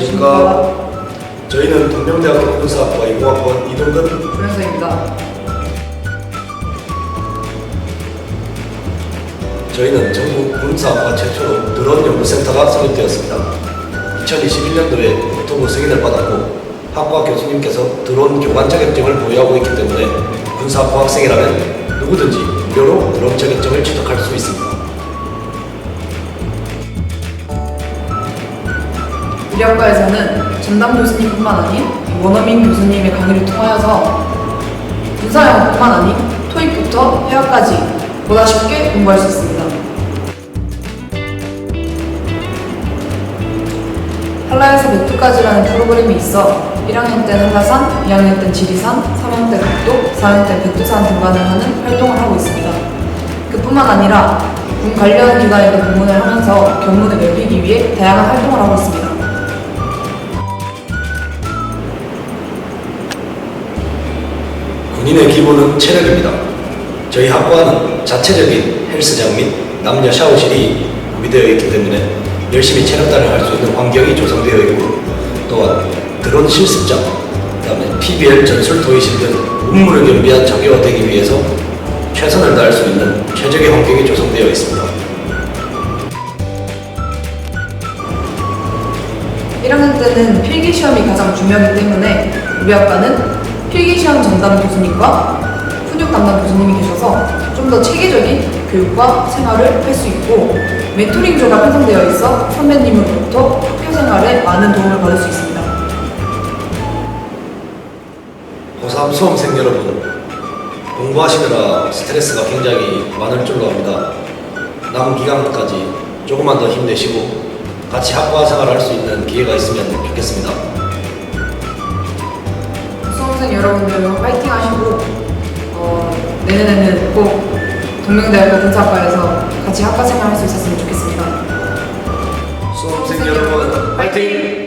안녕하십니까. 저희는 동명대학교 공사학과 이공학번 이동근 조현서입니다. 저희는 전국 군사학과 최초로 드론 연구센터가 설립되었습니다. 2021년도에 국토부 승인을 받았고 학과 교수님께서 드론 교관 자격증을 보유하고 있기 때문에 군사학과 학생이라면 누구든지 무료로 드론 자격증을 취득할 수 있습니다. 우리 학과에서는 전담 교수님뿐만 아닌 원어민 교수님의 강의를 통하여서 군사영어뿐만 아닌 토익부터 회화까지 보다 쉽게 공부할 수 있습니다. 한라에서 백두까지라는 프로그램이 있어 1학년 땐 한라산, 2학년 땐 지리산, 3학년 때 각도, 4학년 때 백두산 등반을 하는 활동을 하고 있습니다. 그뿐만 아니라 군 관련 기관에도 방문을 하면서 견문을 넓히기 위해 다양한 활동을 하고 있습니다. 군인의 기본은 체력입니다. 저희 학과는 자체적인 헬스장 및 남녀 샤워실이 구비되어 있기 때문에 열심히 체력단을 할 수 있는 환경이 조성되어 있고 또한 드론 실습장, 그다음에 PBL 전술 도의실 등 업무를 겸비한 자기화되기 위해서 최선을 다할 수 있는 최적의 환경이 조성되어 있습니다. 1학년 때는 필기 시험이 가장 중요하기 때문에 우리 학과는 필기 시험 전담 교수님과 훈육 담당 교수님이 계셔서 좀 더 체계적인 교육과 생활을 할 수 있고 멘토링조가 편성되어 있어 선배님으로부터 학교 생활에 많은 도움을 받을 수 있습니다. 고3 수험생 여러분, 공부하시느라 스트레스가 굉장히 많을 줄로 압니다. 남은 기간까지 조금만 더 힘내시고 같이 학과 생활할 수 있는 기회가 있으면 좋겠습니다. 수험생 여러분들 파이팅 하시고 어, 내년에는 꼭 동명대학교 군사학과에서 같이 학과 생활 할 수 있었으면 좋겠습니다. 수험생 여러분, 화이팅!